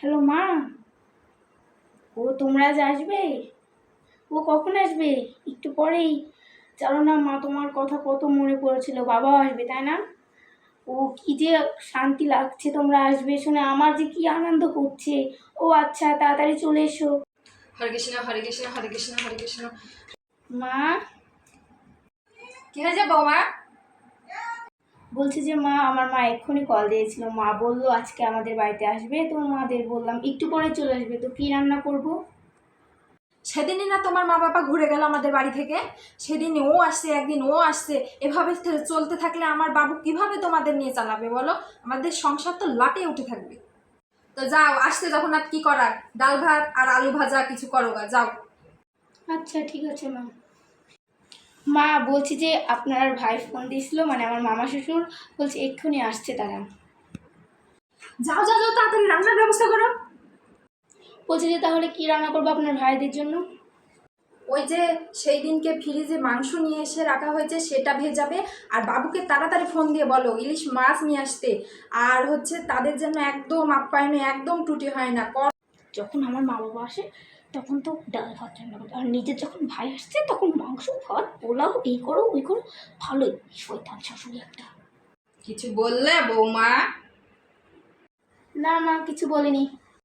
Hello মা। ও তোমরা আজ আসবে? ও কখন আসবে? একটু পরেই। জানো না মা তোমার কথা কত মনে পড়েছিল। বাবাও আসবে তাই না? ও কি যে শান্তি লাগছে তোমরা আসবে শুনে। আমার যে কি আনন্দ হচ্ছে। ও আচ্ছা তাড়াতাড়ি চলে এসো। হরে কৃষ্ণ হরে কৃষ্ণ হরে কৃষ্ণ হরে কৃষ্ণ। মা। কি হয়েছে বৌমা? বলছি যে মা আমার মা এক্ষুনি কল দিয়েছিল। মা বলল আজকে আমাদের বাড়িতে আসবে। তো মাদের বললাম একটু পরে চলে আসবে। তো কি রান্না করব? সেদিনই না তোমার মা বাবা ঘুরে গেল আমাদের বাড়ি থেকে। সেদিন ও আসছে একদিন ও আসছে। এভাবে চলতে থাকলে আমার বাবু কীভাবে তোমাদের নিয়ে চালাবে বলো? আমাদের সংসার তো লাটে উঠে থাকবে। তো যাও আসতে যখন আর কি করার? ডাল ভাত আর আলু ভাজা কিছু করো যাও। আচ্ছা ঠিক আছে মা। মা বলছি যে আপনার ভাই ফোন দিয়েছিল মানে আমার মামা শ্বশুর বলছে এক্ষুনি আসছে তারা। যাও যাও যাও তাড়াতাড়ি রান্নার ব্যবস্থা করো। বলছে যে তাহলে কি রান্না করব আপনার ভাইদের জন্য? ওই যে সেই দিনকে ফ্রিজে মাংস নিয়ে এসে রাখা হয়েছে সেটা ভেজাবে আর বাবুকে তাড়াতাড়ি ফোন দিয়ে বলো ইলিশ মাছ নিয়ে আসতে। আর হচ্ছে তাদের জন্য একদম আপ্যায়নে একদম ত্রুটি হয় না। যখন আমার মা বাবা আসে তখন তো ডাল ভাত রান্না করতে আর নিজের যখন ভাই আসছে তখন মাংস ভাত পোলাও এই করো ওই করো ভালোই। শৈতান শাশুড়ি একটা। কিছু বললে বৌমা? না না কিছু বলিনি।